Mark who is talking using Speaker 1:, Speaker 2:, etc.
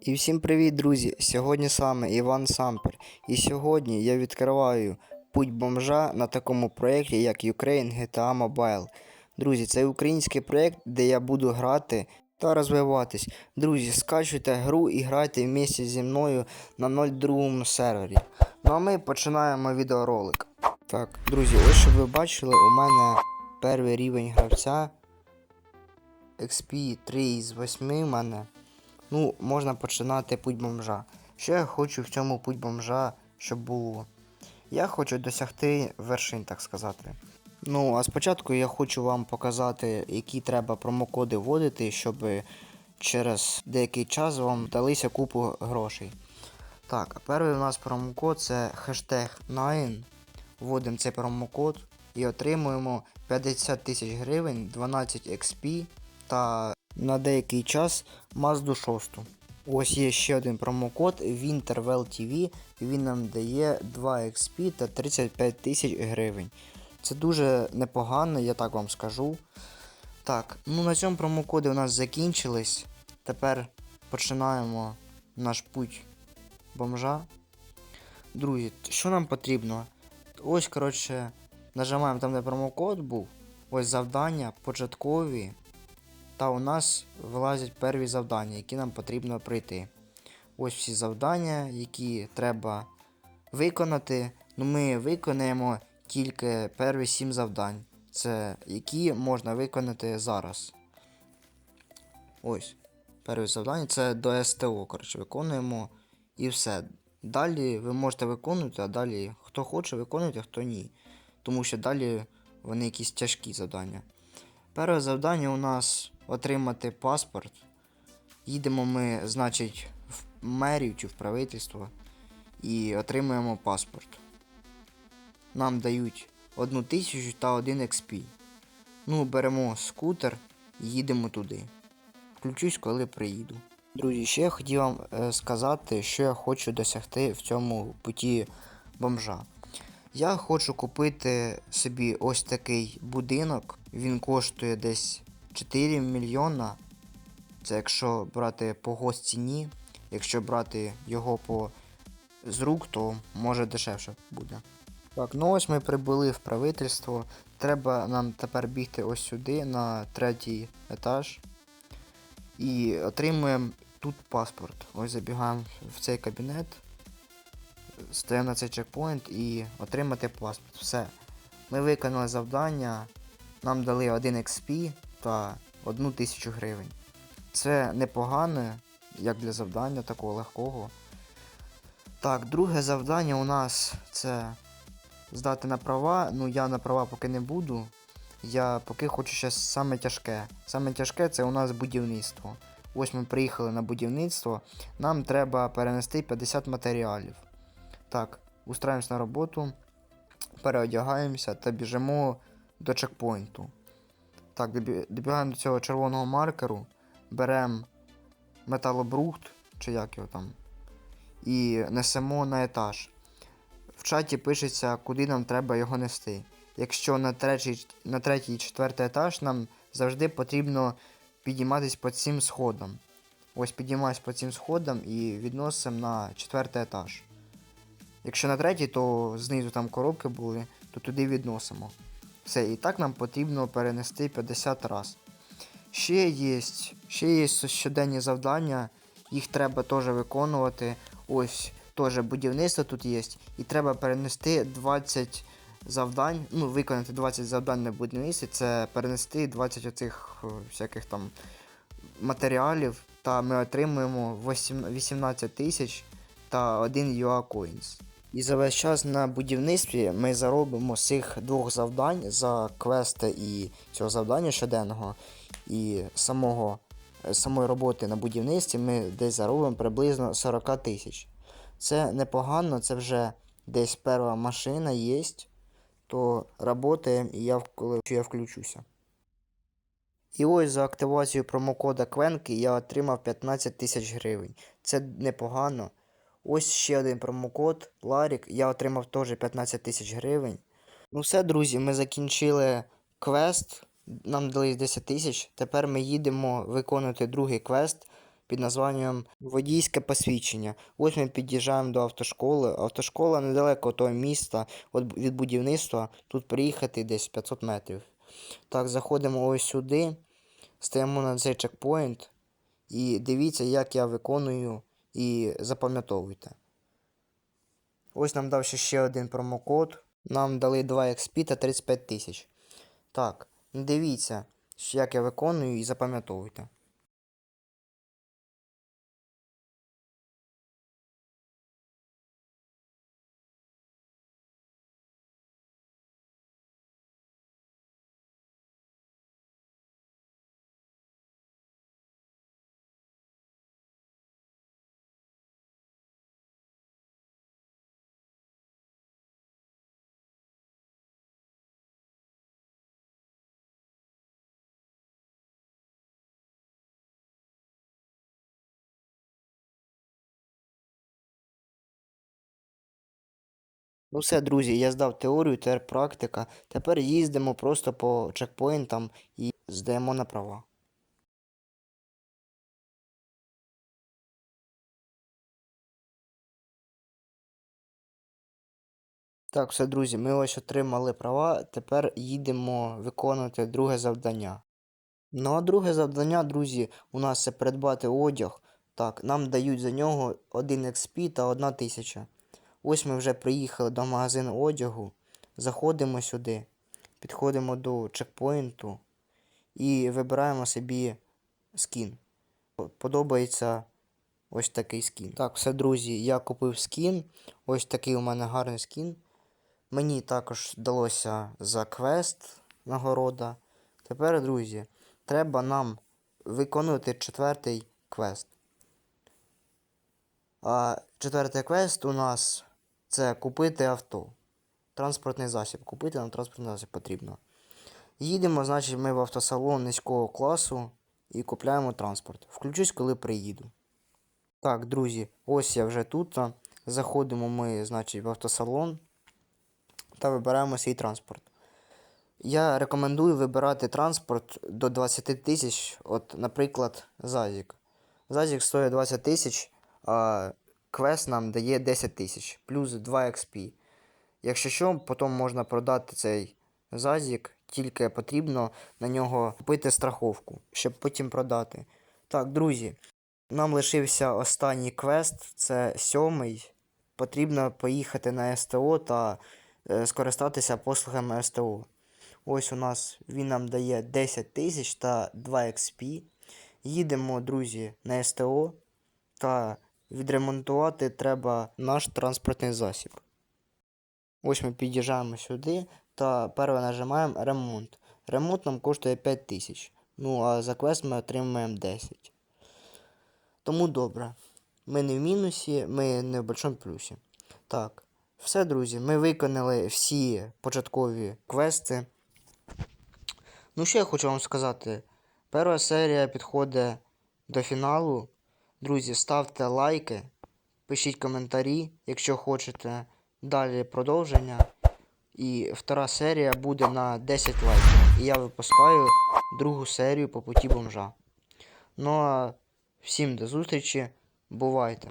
Speaker 1: І всім привіт, друзі! Сьогодні саме Іван Сампер. І сьогодні я відкриваю путь бомжа на такому проєкті, як Ukraine GTA Mobile. Друзі, це український проєкт, де я буду грати та розвиватись. Друзі, скачуйте гру і грайте вместе зі мною на 02 сервері. Ну а ми починаємо відеоролик. Так, друзі, ось щоб ви бачили, у мене перший рівень гравця. XP 3 із 8 в мене. Ну, можна починати путь бомжа. Що я хочу в цьому путь бомжа, щоб було? Я хочу досягти вершин, так сказати. Ну, а спочатку я хочу вам показати, які треба промокоди вводити, щоб через деякий час вам далися купу грошей. Так, перший у нас промокод це хештег 9. Вводимо цей промокод і отримуємо 50 тисяч гривень, 12 XP та на деякий час Mazda 6. Ось є ще один промокод Winterwell TV, він нам дає 2 XP та 35 тисяч гривень. Це дуже непогано, я так вам скажу. Так, ну на цьому промокоди у нас закінчились. Тепер починаємо наш путь бомжа. Друзі, що нам потрібно? Ось, коротше, нажимаємо там, де промокод був. Ось завдання, початкові. Та у нас вилазять перві завдання, які нам потрібно пройти. Ось всі завдання, які треба виконати. Ну, ми виконаємо тільки перві 7 завдань. Це які можна виконати зараз. Ось. Перше завдання це до СТО. Коротше, виконуємо і все. Далі ви можете виконувати, а далі хто хоче, виконуйте, хто ні. Тому що далі вони якісь тяжкі завдання. Перше завдання у нас отримати паспорт. Їдемо ми, значить, в мерію чи в правительство і отримуємо паспорт. Нам дають 1 тисячу та 1 XP. Ну, беремо скутер і їдемо туди. Включусь, коли приїду. Друзі, ще я хотів вам е, сказати, що я хочу досягти в цьому путі бомжа. Я хочу купити собі ось такий будинок. Він коштує десь 4 мільйона. Це якщо брати по госціні. Якщо брати його по з рук, то може дешевше буде. Так, ну ось ми прибули в правительство. Треба нам тепер бігти ось сюди, на третій етаж. І отримуємо тут паспорт. Ось забігаємо в цей кабінет. Стаємо на цей чекпоінт і отримати паспорт. Все. Ми виконали завдання. Нам дали 1 XP та 1 тисячу гривень. Це непогано, як для завдання такого легкого. Так, друге завдання у нас це здати на права. Ну я на права поки не буду. Я поки хочу щось саме тяжке. Саме тяжке це у нас будівництво. Ось ми приїхали на будівництво. Нам треба перенести 50 матеріалів. Так, устраємось на роботу, переодягаємося та біжимо до чекпоінту. Так, добігаємо до цього червоного маркеру, беремо металобрухт, чи як його там, і несемо на етаж. В чаті пишеться, куди нам треба його нести. Якщо на третій, на третій і четвертий етаж нам завжди потрібно підійматись по цим сходам. Ось підіймаюсь по цим сходам і відносимо на четвертий етаж. Якщо на третій, то знизу там коробки були, то туди відносимо. Все, і так нам потрібно перенести 50 раз. Ще є, ще є щоденні завдання, їх треба теж виконувати. Ось теж будівництво тут є. І треба перенести 20 завдань, ну, виконати 20 завдань на будівництві, це перенести 20 оцих е, всяких там матеріалів, та ми отримуємо 18 тисяч та 1 UA Coins. І за весь час на будівництві ми заробимо з цих двох завдань за квести і цього завдання щоденного, і самого, самої роботи на будівництві ми десь заробимо приблизно 40 тисяч. Це непогано, це вже десь перша машина є, то працюємо і я, коли я включуся. І ось за активацію промокода Квенки я отримав 15 тисяч гривень. Це непогано. Ось ще один промокод Ларік. Я отримав теж 15 тисяч гривень. Ну все, друзі, ми закінчили квест. Нам дали 10 тисяч. Тепер ми їдемо виконувати другий квест. під названням Водійське посвідчення. Ось ми під'їжджаємо до автошколи. Автошкола недалеко того міста від будівництва. Тут приїхати десь 500 метрів. Так, заходимо ось сюди, стаємо на цей чекпоінт і дивіться, як я виконую і запам'ятовуйте. Ось нам дав ще один промокод. Нам дали 2 XP та 35 тисяч. Так, дивіться, як я виконую і запам'ятовуйте. Ну все, друзі, я здав теорію, тепер практика. Тепер їздимо просто по чекпоінтам і здаємо на права. Так, все, друзі, ми ось отримали права. Тепер їдемо виконувати друге завдання. Ну а друге завдання, друзі, у нас це придбати одяг. Так, нам дають за нього 1 XP та 1 тисяча. Ось ми вже приїхали до магазину одягу. Заходимо сюди, підходимо до чекпоінту і вибираємо собі скін. Подобається ось такий скін. Так, все, друзі, я купив скін. Ось такий у мене гарний скін. Мені також вдалося за квест нагорода. Тепер, друзі, треба нам виконувати четвертий квест. А четвертий квест у нас це купити авто. Транспортний засіб. Купити нам транспортний засіб потрібно. Їдемо, значить, ми в автосалон низького класу і купляємо транспорт. Включусь, коли приїду. Так, друзі, ось я вже тут. Заходимо ми, значить, в автосалон та вибираємо свій транспорт. Я рекомендую вибирати транспорт до 20 тисяч, от, наприклад, Зазік. Зазік стоїть 20 тисяч, а квест нам дає 10 тисяч, плюс 2 XP. Якщо що, потім можна продати цей Зазік, тільки потрібно на нього купити страховку, щоб потім продати. Так, друзі, нам лишився останній квест, це сьомий. Потрібно поїхати на СТО та е, скористатися послугами СТО. Ось у нас він нам дає 10 тисяч та 2 XP. Їдемо, друзі, на СТО та відремонтувати треба наш транспортний засіб. Ось ми під'їжджаємо сюди та перше нажимаємо ремонт. Ремонт нам коштує 5 тисяч. Ну а за квест ми отримуємо 10. Тому добре. Ми не в мінусі, ми не в большому плюсі. Так, все, друзі, ми виконали всі початкові квести. Ну, що я хочу вам сказати. Перша серія підходить до фіналу. Друзі, ставте лайки, пишіть коментарі, якщо хочете далі продовження. І втора серія буде на 10 лайків. І я випускаю другу серію по путі бомжа. Ну а всім до зустрічі. Бувайте!